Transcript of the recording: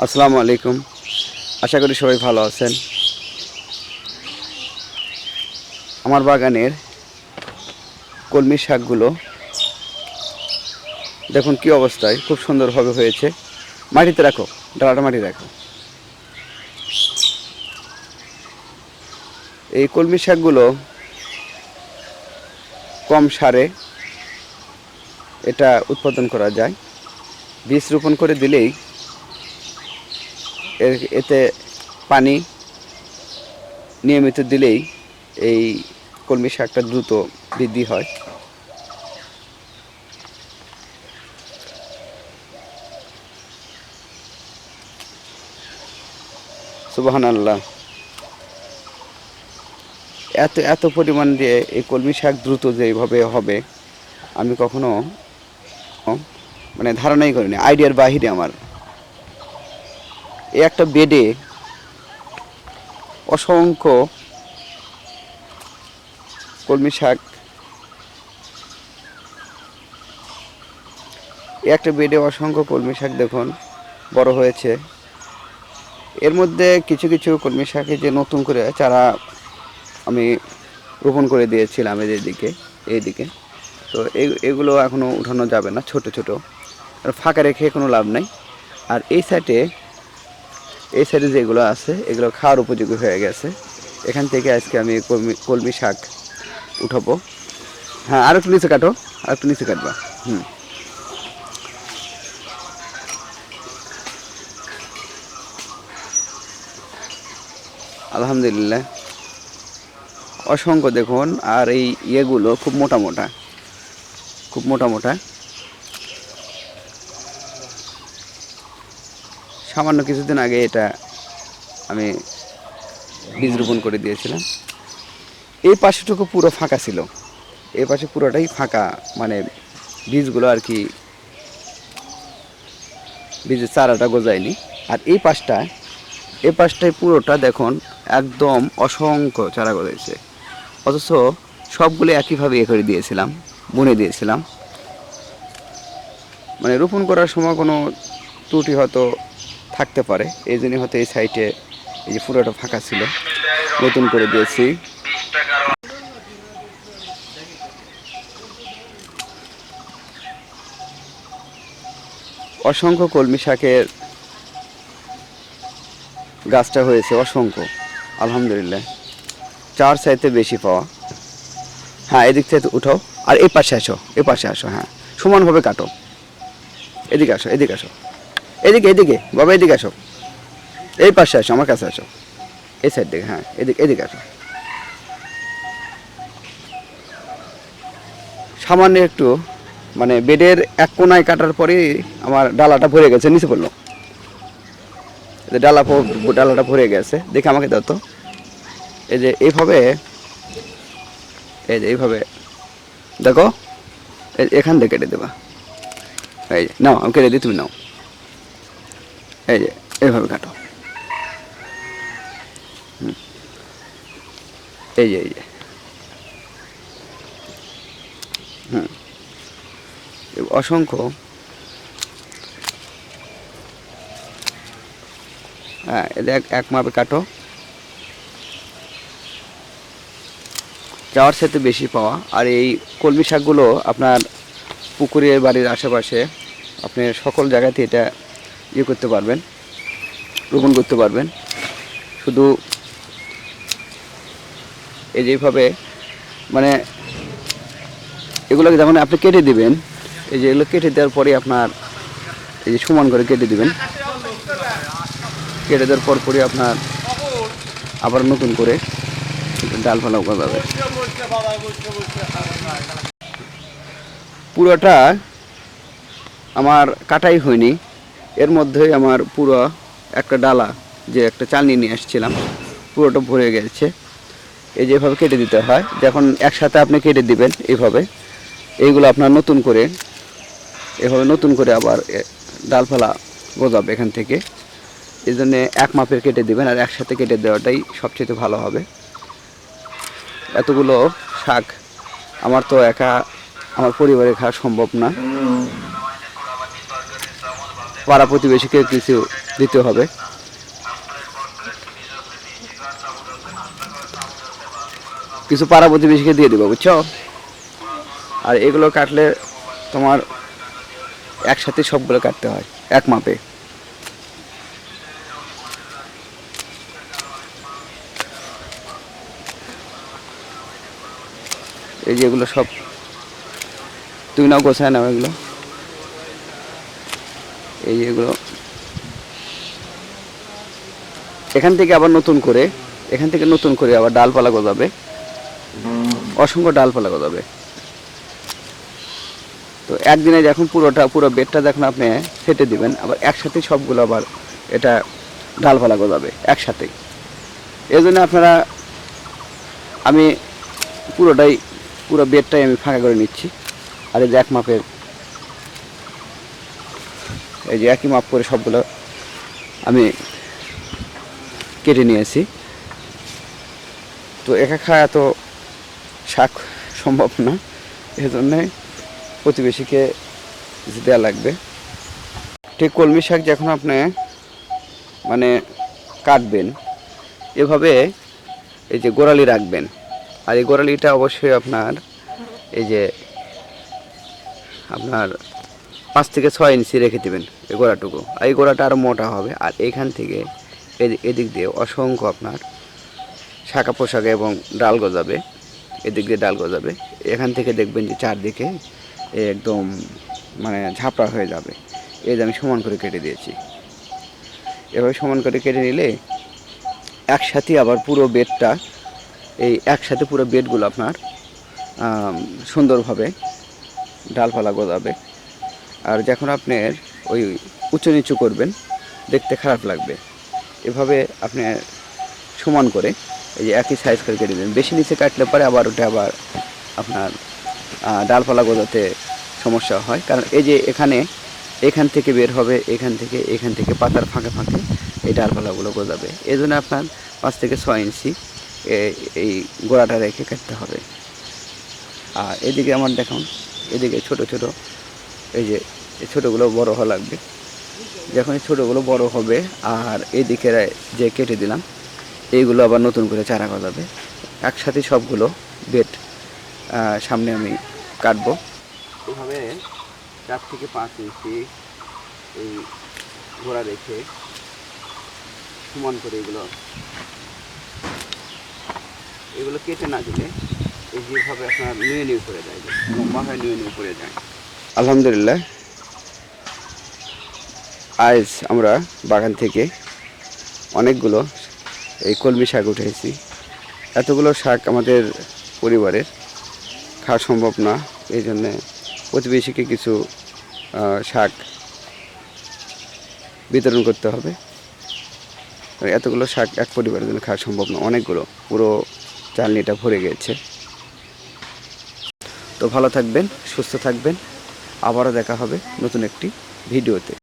আসসালামু আলাইকুম। আশা করি সবাই ভালো আছেন। আমার বাগানের কলমি শাকগুলো, দেখুন কি অবস্থায়, খুব সুন্দরভাবে হয়েছে। মাটিতে রাখো, ডালাটা মাটি রাখো। এই কলমি শাকগুলো কম সারে এটা উৎপাদন করা যায়। বীজ রোপণ করে দিলেই এতে পানি নিয়মিত দিলেই এই কলমি শাকটা দ্রুত বৃদ্ধি হয়। সুবাহান আল্লাহ এত এত পরিমাণ দিয়ে এই কলমি শাক দ্রুত যে এইভাবে হবে, আমি কখনো মানে ধারণাই করিনি। আইডিয়ার বাহিরে আমার। এই একটা বেডে অসংখ্য কলমি শাক, একটা বেডে অসংখ্য কলমি শাক দেখুন, বড় হয়েছে। এর মধ্যে কিছু কিছু কলমি শাকে যে নতুন করে চারা আমি রোপণ করে দিয়েছিলাম এদের দিকে এই দিকে। তো এগুলো এখনও উঠানো যাবে না, ছোট ছোট। ফাঁকা রেখে কোনো লাভ নাই। আর এই সাইডে এই সাইডে যেগুলো আছে, এগুলো খাওয়ার উপযোগী হয়ে গেছে। এখান থেকে আজকে আমি কলমি কলমি শাক উঠাবো। হ্যাঁ আর একটু নিচে কাটো আর একটু নিচে কাটবা। হুম। আলহামদুলিল্লাহ। অসংখ্য দেখুন, আর এই ইয়েগুলো খুব মোটা মোটা, খুব মোটা মোটা। সামান্য কিছুদিন আগে এটা আমি বীজ রোপণ করে দিয়েছিলাম। এই পাশেটুকু পুরো ফাঁকা ছিল। এই পাশে পুরোটাই ফাঁকা মানে বীজগুলো আর কি বীজের চারাটা গজায়নি। আর এই পাশটা এই পাশটায় পুরোটা দেখুন, একদম অসংখ্য চারা গজাইছে। অথচ সবগুলো একইভাবে এ করে দিয়েছিলাম, বুনে দিয়েছিলাম। মানে রোপণ করার সময় কোনো ত্রুটি হয়তো থাকতে পারে। এই জন্যই হয়তো এই সাইটে এই যে পুরোটা ফাঁকা ছিল। নতুন করে দিয়েছি। অসংখ্য কলমি শাকের গাছটা হয়েছে, অসংখ্য। আলহামদুলিল্লাহ। চার চাইতে বেশি পাওয়া। হ্যাঁ এদিক থেকে উঠাও। আর এই পাশে আসো এই পাশে আসো হ্যাঁ। সমানভাবে কাটো। এদিকে আসো এদিকে আসো। এদিকে এদিকে। বাবা, এদিকে আসো। এই পাশে আসো, আমার কাছে আসো। এই সাইড দিকে হ্যাঁ এদিকে এদিকে আসো। সামান্য একটু মানে বেডের এক কোনায় কাটার পরে আমার ডালাটা ভরে গেছে, নিচে পড়ল। ডালা ডালাটা ভরে গেছে, দেখে আমাকে দাও তো। এই যে এইভাবে, এই যে এইভাবে, দেখো এখান থেকে কেটে দেবা। এই নাও, আমি কেটে দিই, তুমি নাও। এই যে এইভাবে কাটো। এই যে এই যে। হুম। অসংখ্য। হ্যাঁ এটা এক মাপে কাটো। যাওয়ার সাথে বেশি পাওয়া। আর এই কলমি শাকগুলো আপনার পুকুরের বাড়ির আশেপাশে, আপনি সকল জায়গাতে এটা ইয়ে করতে পারবেন রোপণ করতে পারবেন। শুধু এই যেভাবে মানে এগুলোকে যেমন আপনি কেটে দিবেন, এই যে এগুলো কেটে দেওয়ার পরে আপনার এই যে সমান করে কেটে দিবেন। কেটে দেওয়ার পর পরই আপনার আবার নতুন করে ডালপালা গজাবে পুরোটা আমার কাটাই হয়নি। এর মধ্যেই আমার পুরো একটা ডালা যে একটা চালনি নিয়ে আসছিলাম, পুরোটা ভরে গেছে। এই যেভাবে কেটে দিতে হয়, যখন একসাথে আপনি কেটে দিবেন এইভাবে এইগুলো আপনার নতুন করে, এভাবে নতুন করে আবার ডালপালা গজাবে এখান থেকে। এই জন্যে এক মাপের কেটে দিবেন আর একসাথে কেটে দেওয়াটাই সবচেয়ে ভালো হবে। এতগুলো শাক আমার তো একা, আমার পরিবারে খাওয়া সম্ভব না। পাড়া প্রতিবেশীকে কিছু দিতে হবে। কিছু পাড়া প্রতিবেশীকে দিয়ে দেবো, বুঝছ? আর এগুলো কাটলে তোমার একসাথে সবগুলো কাটতে হয়, এক মাপে। এই যে এগুলো সব, তুমি নাও গোছায় নাও এগুলো। এই এগুলো। এখান থেকে আবার নতুন করে, এখান থেকে নতুন করে আবার ডালপালা গজাবে। অসংখ্য ডালপালা গজাবে। তো একদিনে যখন পুরোটা, পুরো বেডটা যখন আপনি ফেটে দিবেন, আবার একসাথে সবগুলো আবার এটা ডালপালা গজাবে একসাথে জন্য আপনারা, আমি পুরোটাই, পুরো বেডটাই আমি ফাঁকা করে নিচ্ছি। আর এক মাপের এই যে একই মাপ করে সবগুলো আমি কেটে নিয়েছি। তো একা খাওয়া তো শাক সম্ভব না, এজন্যে প্রতিবেশীকে দেওয়া লাগবে। ঠিক কলমি শাক যখন আপনি মানে কাটবেন, এভাবে এই যে গোড়ালি রাখবেন। আর এই গোড়ালিটা অবশ্যই আপনার এই যে আপনার পাঁচ থেকে ছয় ইঞ্চি রেখে দেবেন এই গোড়াটুকু। আর এই গোড়াটা আরও মোটা হবে। আর এখান থেকে এদিক দিয়ে অসংখ্য আপনার শাখা পোশাকে এবং ডাল গজাবে। এদিক দিয়ে ডাল গজাবে। এখান থেকে দেখবেন যে চারদিকে একদম মানে ঝাপড়া হয়ে যাবে। এই যে আমি সমান করে কেটে দিয়েছি। এভাবে সমান করে কেটে নিলে একসাথে আবার পুরো বেডটা, এই একসাথে পুরো বেডগুলো আপনার সুন্দরভাবে ডালপালা গজাবে। আর যখন আপনি ওই উঁচু নিচু করবেন, দেখতে খারাপ লাগবে। এভাবে আপনি সমান করে এই যে একই সাইজ করে কেটে দেবেন। বেশি নিচে কাটলে পরে আবার ওটা আবার আপনার ডালপালা গজাতে সমস্যা হয়। কারণ এই যে এখানে এখান থেকে বের হবে, এখান থেকে এখান থেকে পাতার ফাঁকে ফাঁকে এই ডালপালাগুলো গজাবে। এই জন্য আপনার পাঁচ থেকে ছয় ইঞ্চি এই গোড়াটা রেখে কাটতে হবে। আর এদিকে আমার দেখুন, এদিকে ছোট ছোট এই যে এই ছোটোগুলো বড় হওয়া লাগবে। যখন এই ছোটোগুলো বড় হবে আর এদিকে যে কেটে দিলাম, এইগুলো আবার নতুন করে চারা গজাবে। একসাথে সবগুলো বেড সামনে আমি কাটবো। এভাবে চার থেকে পাঁচ ইঞ্চি এই ঘোড়া রেখে সমান করে এগুলো এগুলো কেটে না দিলে এই যেভাবে আপনার নিয়ে নিয়ে করে যায়, লম্বা হয়ে নিয়ে নিয়ে করে যায়। আলহামদুলিল্লাহ। আজ আমরা বাগান থেকে অনেকগুলো এই কলমি শাক উঠেছি। এতগুলো শাক আমাদের পরিবারের। খাওয়া সম্ভব না, এই জন্যে প্রতিবেশীকে কিছু শাক বিতরণ করতে হবে। এতগুলো শাক এক পরিবারের জন্য খাওয়া সম্ভব না, অনেকগুলো। পুরো চালনিটা ভরে গেছে। তো ভালো থাকবেন, সুস্থ থাকবেন। আবারও দেখা হবে নতুন একটি ভিডিওতে।